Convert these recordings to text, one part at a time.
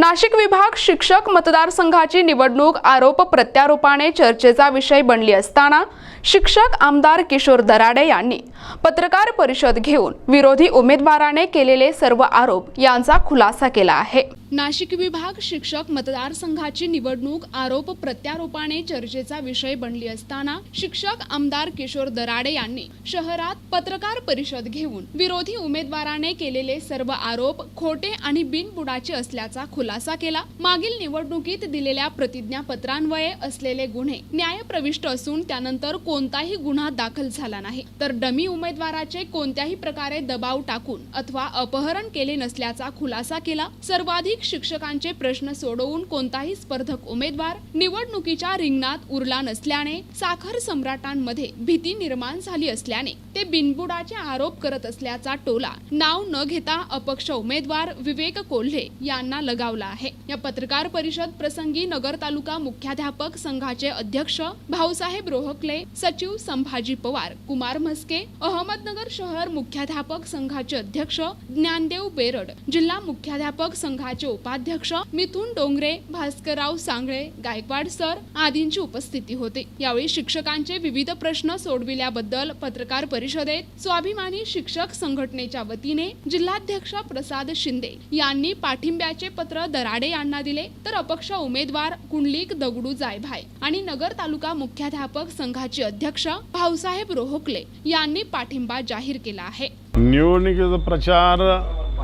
नाशिक विभाग शिक्षक मतदारसंघाची निवडणूक आरोप प्रत्यारोपाने चर्चेचा विषय बनली असताना शिक्षक आमदार किशोर दराडे यांनी पत्रकार परिषद घेऊन विरोधी उमेदवाराने केलेले सर्व आरोप यांचा खुलासा केला आहे. नाशिक विभाग शिक्षक मतदारसंघाची निवडणूक आरोप प्रत्यारोपाने चर्चेचा विषय बनली असताना शिक्षक आमदार किशोर दराडे यांनी शहरात पत्रकार परिषद घेऊन विरोधी उमेदवाराने केलेले सर्व आरोप खोटे आणि बिनबुडाचे असल्याचा खुलासा केला. मागील निवडणुकीत दिलेल्या प्रतिज्ञापत्रांवये असलेले गुन्हे न्यायप्रविष्ट असून त्यानंतर कोणताही गुन्हा दाखल झाला नाही. तर डमी उमेदवाराचे कोणत्याही प्रकारे दबाव टाकून अथवा अपहरण केले नसल्याचा खुलासा केला. सर्वाधिक शिक्षकांचे प्रश्न सोडवून कोणताही स्पर्धक उमेदवार निवडणुकीच्या रिंगणात उरला नसल्याने साखर सम्राटांमध्ये भीती निर्माण झाली असल्याने ते बिनबुडाचे आरोप करत असल्याचा टोला नाव न घेता अपक्ष उमेदवार विवेक कोल्हे यांना लगावला आहे. या पत्रकार परिषद प्रसंगी नगर तालुका मुख्याध्यापक संघाचे अध्यक्ष भाऊसाहेब रोहकले सचिव संभाजी पवार कुमार म्हस्के अहमदनगर शहर मुख्याध्यापक संघाचे अध्यक्ष ज्ञानदेव बेरड जिल्हा मुख्याध्यापक संघाचे उपाध्यक्ष मिथुन डोंगरे भास्करराव सांगळे गायकवाड सर आदींची उपस्थिती होती. यावेळी शिक्षकांचे विविध प्रश्न सोडविल्याबद्दल पत्रकार परिषदेत स्वाभिमानी शिक्षक संघटनेच्या वतीने जिल्हाध्यक्ष प्रसाद शिंदे यांनी पाठिंब्याचे पत्र दराडे यांना दिले. तर अपक्ष उमेदवार कुंडलिक दगडू जायभाय आणि नगर तालुका मुख्याध्यापक संघाचे अध्यक्ष भाऊसाहेब रोहकले यांनी पाठिंबा जाहीर केला आहे. निवडणुकीचा प्रचार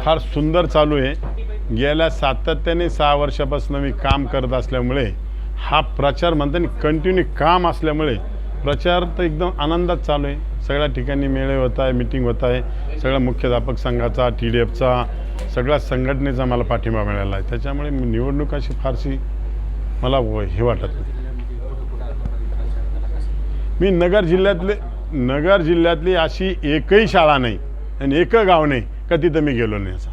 फार सुंदर चालू आहे. गेल्या सातत्याने सहा वर्षापासून मी काम करत असल्यामुळे हा प्रचार म्हणता कंटिन्यू काम असल्यामुळे प्रचार तर एकदम आनंदात चालू आहे. सगळ्या ठिकाणी मेळे होत आहे मिटिंग होत आहे. सगळ्या मुख्याध्यापक संघाचा टी डी एफचा सगळ्या संघटनेचा मला पाठिंबा मिळाला आहे. त्याच्यामुळे निवडणूक अशी फारशी मला हे वाटत नाही. मी नगर जिल्ह्यातले नगर जिल्ह्यातली अशी एकही शाळा नाही आणि एकं गाव नाही का तिथं मी गेलो नाही असा.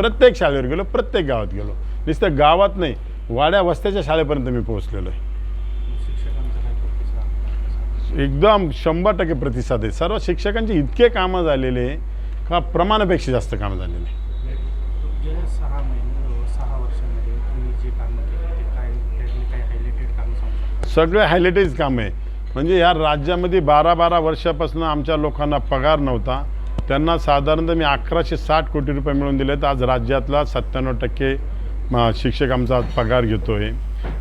प्रत्येक शाळेवर गेलो प्रत्येक गावात गेलो. नुसतं गावात नाही वाड्या वस्त्याच्या शाळेपर्यंत मी पोहोचलेलो आहे एकदम शंभर टक्के प्रतिसाद आहे. सर्व शिक्षकांचे इतके कामं झालेले का प्रमाणापेक्षा जास्त कामं झालेले. सगळे हायलाइटेज काम आहे. म्हणजे या राज्यामध्ये बारा बारा वर्षापासून आमच्या लोकांना पगार नव्हता. त्यांना साधारणतः मी अकराशे साठ कोटी रुपये मिळवून दिले आहेत आज राज्यातला सत्त्याण्णव टक्के शिक्षक आमचा पगार घेतो आहे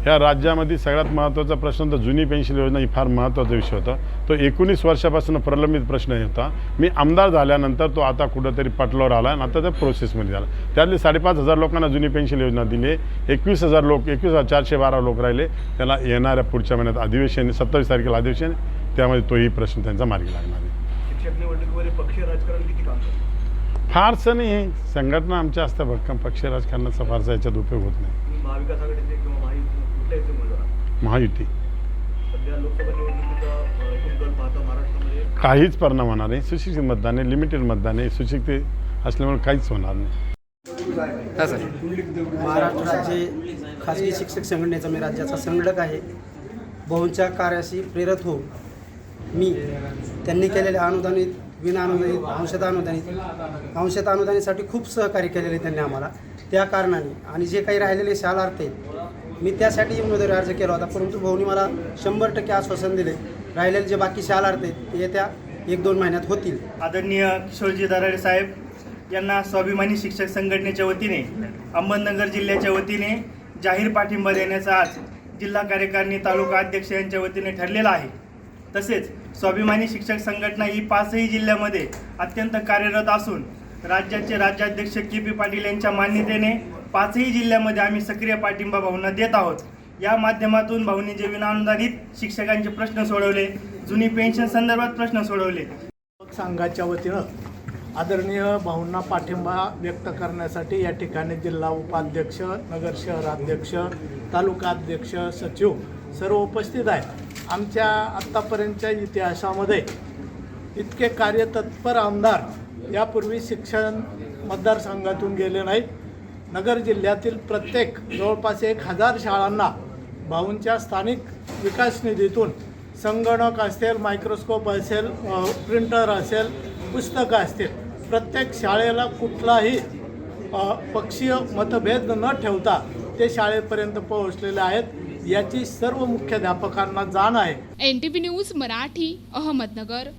ह्या राज्यामध्ये सगळ्यात महत्त्वाचा प्रश्न तर जुनी पेन्शन योजना ही फार महत्त्वाचा विषय होता. तो एकोणीस वर्षापासून प्रलंबित प्रश्न होता. मी आमदार झाल्यानंतर तो आता कुठंतरी पटलावर आला आणि आता त्या प्रोसेसमध्ये झाला त्यातले साडेपाच हजार लोकांना जुनी पेन्शन योजना दिली. एकवीस हजार लोक एकवीस हजार चारशे बारा लोक राहिले. त्याला येणाऱ्या पुढच्या महिन्यात अधिवेशन सत्तावीस तारखेला अधिवेशन आहे. त्यामध्ये तोही प्रश्न त्यांचा मार्गी लागणार आहे. शिक्षक निवडणुकीमध्ये पक्षीय राजकारण किती काम करतं? फारसं नाही. आहे. संघटना आमच्या असतात भक्कम. पक्ष राजकारणाचा फारसा याच्यात उपयोग होत नाही. तुम्ही महाविकास आघाडीचे किंवा महायुती कुठल्या याचे उमेदवार आहात? महायुती. सध्या लोकसभा निवडणुकीचा अ, एकूण कल पाहता महाराष्ट्रामध्ये काहीच परिणाम होणार नाही. सुशिक्षित मतदान आहे लिमिटेड मतदान आहे. सुशिक्षित असल्यामुळे काहीच होणार नाही. महाराष्ट्र राज्य खाजगी शिक्षक संघटनेचा मी राज्याचा संघटक आहे. भाऊंच्या कार्याशी प्रेरित होऊन मी. त्यांनी केलेल्या अनुदानित विना अनुदानित अंशत अनुदानित अंशत अनुदानीसाठी खूप सहकार्य केलेले त्यांनी आम्हाला. त्या कारणाने आणि जे काही राहिलेले शालार्थ आहेत मी त्यासाठी उमेदवारी अर्ज केला होता. परंतु भाऊनी मला शंभर टक्के आश्वासन दिले. राहिलेले जे बाकी शालार्थ आहेत ते येत्या एक दोन महिन्यात होतील. आदरणीय किशोरजी दराडे साहेब यांना स्वाभिमानी शिक्षक संघटनेच्या वतीने अहमदनगर जिल्ह्याच्या वतीने जाहीर पाठिंबा देण्याचा आज जिल्हा कार्यकारिणी तालुका अध्यक्ष यांच्या वतीने ठरलेला आहे. तसेच स्वाभिमानी शिक्षक संघटना ही पाचही जिल्ह्यामध्ये अत्यंत कार्यरत असून राज्याचे राज्याध्यक्ष के पी पाटील यांच्या मान्यतेने पाचही जिल्ह्यामध्ये आम्ही सक्रिय पाठिंबा भाऊंना देत आहोत. या माध्यमातून भाऊंनी जे विनाअनुदानित शिक्षकांचे प्रश्न सोडवले जुनी पेन्शन संदर्भात प्रश्न सोडवले. संघाच्या वतीनं आदरणीय भाऊंना पाठिंबा व्यक्त करण्यासाठी या ठिकाणी जिल्हा उपाध्यक्ष नगर शहराध्यक्ष तालुका अध्यक्ष सचिव सर्व उपस्थित आहेत. आमच्या आत्तापर्यंतच्या इतिहासामध्ये इतके कार्यतत्पर आमदार यापूर्वी शिक्षण मतदारसंघातून गेले नाहीत. नगर जिल्ह्यातील प्रत्येक जवळपास एक हजार शाळांना भाऊंच्या स्थानिक विकास निधीतून संगणक असेल मायक्रोस्कोप असेल प्रिंटर असेल पुस्तकं असतील. प्रत्येक शाळेला कुठलाही पक्षीय मतभेद न ठेवता ते शाळेपर्यंत पोहोचलेले आहेत. याची सर्व मुख्याध्यापकांना जाण आहे. NTP news Marathi Ahmednagar.